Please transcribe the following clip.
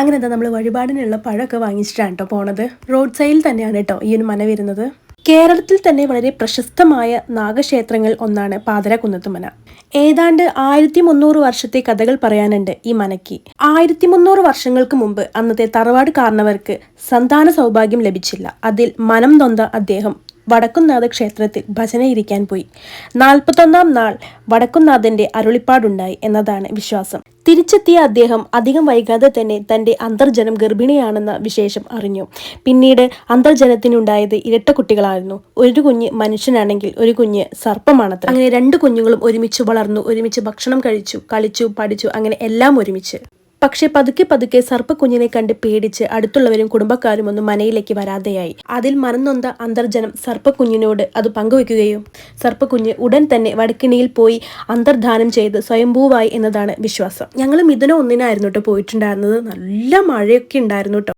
അങ്ങനെ എന്താ നമ്മൾ വഴിപാടിനുള്ള പഴമൊക്കെ വാങ്ങിച്ചിട്ടാണ് കേട്ടോ പോണത്. റോഡ് സൈഡിൽ തന്നെയാണ് കേട്ടോ ഈ ഒരു മന വരുന്നത്. കേരളത്തിൽ തന്നെ വളരെ പ്രശസ്തമായ നാഗക്ഷേത്രങ്ങൾ ഒന്നാണ് പാതരകുന്നത്ത് മന ഏതാണ്ട് ആയിരത്തി മുന്നൂറ് വർഷത്തെ കഥകൾ പറയാനുണ്ട് ഈ മനയ്ക്ക് ആയിരത്തി മുന്നൂറ് വർഷങ്ങൾക്ക് മുമ്പ് അന്നത്തെ തറവാട് കാരണവർക്ക് സന്താന സൗഭാഗ്യം ലഭിച്ചില്ല. അതിൽ മനം നൊന്ത അദ്ദേഹം വടക്കുംനാഥ ക്ഷേത്രത്തിൽ ഭജനയിരിക്കാൻ പോയി. നാൽപ്പത്തൊന്നാം നാൾ വടക്കുംനാഥന്റെ അരുളിപ്പാടുണ്ടായി എന്നതാണ് വിശ്വാസം. തിരിച്ചെത്തിയ അദ്ദേഹം അധികം വൈകാതെ തന്നെ തന്റെ അന്തർജനം ഗർഭിണിയാണെന്ന വിശേഷം അറിഞ്ഞു. പിന്നീട് അന്തർജനത്തിനുണ്ടായത് ഇരട്ട കുട്ടികളായിരുന്നു. ഒരു കുഞ്ഞ് മനുഷ്യനാണെങ്കിൽ ഒരു കുഞ്ഞ് സർപ്പമാണത്ര. അങ്ങനെ രണ്ട് കുഞ്ഞുങ്ങളും ഒരുമിച്ച് വളർന്നു ഒരുമിച്ച് ഭക്ഷണം കഴിച്ചു കളിച്ചു പഠിച്ചു അങ്ങനെ എല്ലാം ഒരുമിച്ച്. പക്ഷെ പതുക്കെ പതുക്കെ സർപ്പക്കുഞ്ഞിനെ കണ്ട് പേടിച്ച് അടുത്തുള്ളവരും കുടുംബക്കാരും ഒന്നും മനയിലേക്ക് വരാതെയായി. അതിൽ മനന്നൊന്ത അന്തർജനം സർപ്പക്കുഞ്ഞിനോട് അത് പങ്കുവെക്കുകയും സർപ്പക്കുഞ്ഞ് ഉടൻ തന്നെ വടക്കിണിയിൽ പോയി അന്തർധാനം ചെയ്ത് സ്വയംഭൂവായി എന്നതാണ് വിശ്വാസം. ഞങ്ങൾ മിഥുന ഒന്നിനായിരുന്നു കേട്ടോ പോയിട്ടുണ്ടായിരുന്നത്. നല്ല മഴയൊക്കെ ഉണ്ടായിരുന്നു കേട്ടോ